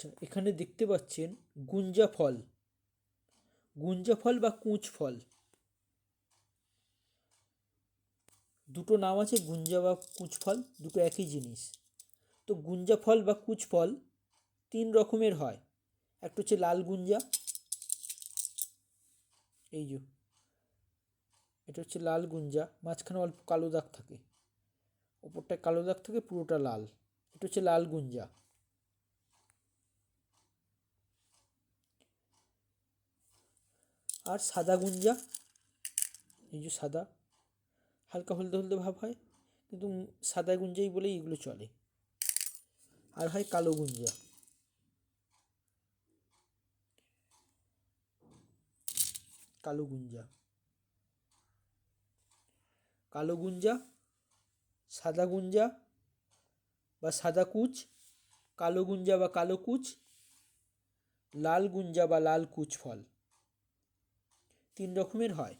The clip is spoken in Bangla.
আচ্ছা এখানে দেখতে পাচ্ছেন গুঞ্জা ফল। গুঞ্জা ফল বা কুঁচ ফল। দুটো নাম আছে, গুঞ্জা বা কুচ ফল, দুটো একই জিনিস। তো গুঞ্জা ফল বা কুচ ফল তিন রকমের হয়। একটা হচ্ছে লাল গুঞ্জা, এই যে, এটা হচ্ছে লাল গুঞ্জা, মাঝখানে অল্প কালো দাগ থাকে। ওপরটায় কালো দাগ থাকে, পুরোটা লাল। এটা হচ্ছে লাল গুঞ্জা। আর সাদা গুঞ্জা, এই যে সাদা, হালকা হলদে হলদে ভাব হয়, কিন্তু সাদা গুঞ্জাই বলেই এগুলো চলে। আর হয় কালো গুঞ্জা। কালো গুঞ্জা। কালো গুঞ্জা, সাদা গুঞ্জা বা সাদা কুচ, কালো গুঞ্জা বা কালো কুচ, লাল গুঞ্জা বা লাল কুচ ফল। তিন রকমের হয়।